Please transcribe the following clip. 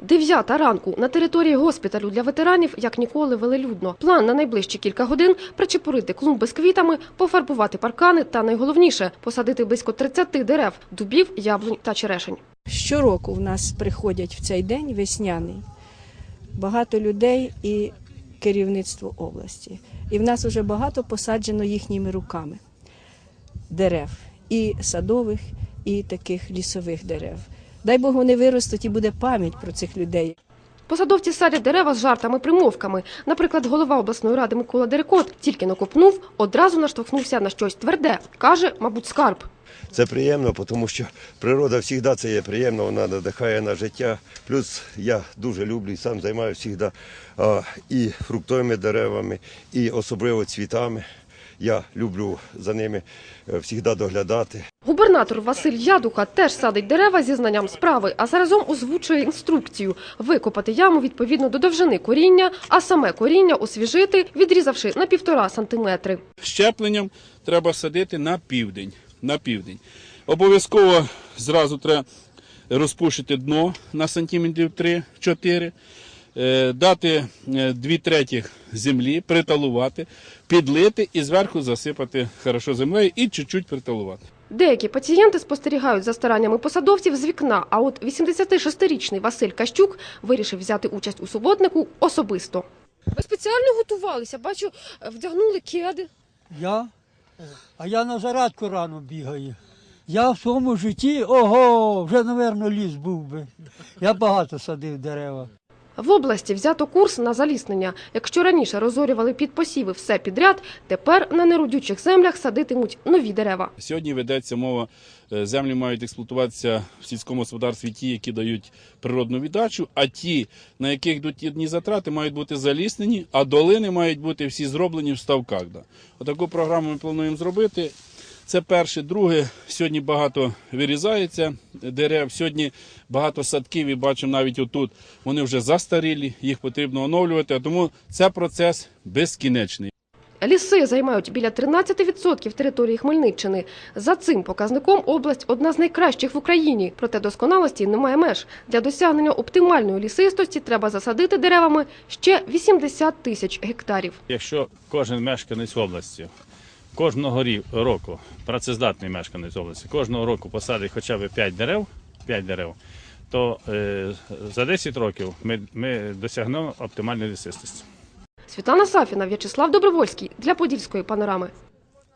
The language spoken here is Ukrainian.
Дев'ята ранку на території госпіталю для ветеранів як ніколи велелюдно. План на найближчі кілька годин причепурити клумби з квітами, пофарбувати паркани та найголовніше посадити близько 30 дерев, дубів, яблунь та черешень. Щороку в нас приходять в цей день весняний багато людей і керівництво області. І в нас вже багато посаджено їхніми руками дерев, і садових, і таких лісових дерев. Дай Бог вони виростуть і буде пам'ять про цих людей. Посадовці садять дерева з жартами-примовками. Наприклад, голова обласної ради Микола Дерекот тільки накопнув, одразу наштовхнувся на щось тверде. Каже, мабуть, скарб. Це приємно, тому що природа завжди це є приємно, вона надихає на життя. Плюс я дуже люблю і сам займаюся завжди і фруктовими деревами, і особливо цвітами. Я люблю за ними завжди доглядати. Губернатор Василь Ядуха теж садить дерева зі знанням справи, а заразом озвучує інструкцію – викопати яму відповідно до довжини коріння, а саме коріння освіжити, відрізавши на півтора сантиметри. щепленням треба садити на південь. На південь. Обов'язково зразу треба розпушити дно на сантиметрів 3-4, е, дати е, дві третіх землі, приталувати, підлити і зверху засипати хорошо землею і чуть-чуть приталувати. Деякі пацієнти спостерігають за стараннями посадовців з вікна, а от 86-річний Василь Кащук вирішив взяти участь у суботнику особисто. Ви спеціально готувалися, бачу, вдягнули кеди. Я? А я на зарядку рано бігаю. Я в своєму житті, ого, вже, напевно, ліс був би. Я багато садив дерева. В області взято курс на заліснення. Якщо раніше розорювали під посіви все підряд, тепер на неродючих землях садитимуть нові дерева. Сьогодні ведеться мова, е, землі мають експлуатуватися в сільському господарстві ті, які дають природну віддачу, а ті, на яких йдуть одні затрати, мають бути заліснені, а долини мають бути всі зроблені в ставках. Отаку програму ми плануємо зробити. Це перше. Друге, сьогодні багато вирізається дерев. Сьогодні багато садків і бачимо навіть отут. Вони вже застарілі, їх потрібно оновлювати. А тому це процес безкінечний. Ліси займають біля 13% території Хмельниччини. За цим показником область одна з найкращих в Україні. Проте досконалості немає меж. Для досягнення оптимальної лісистості треба засадити деревами ще 80 тисяч гектарів. Якщо кожен мешканець області кожного року, працездатний мешканець області, кожного року посадить хоча б 5 дерев, 5 дерев, то е, за 10 років ми, ми досягнемо оптимальної лісистості. Світлана Сафіна, В'ячеслав Добровольський для Подільської панорами.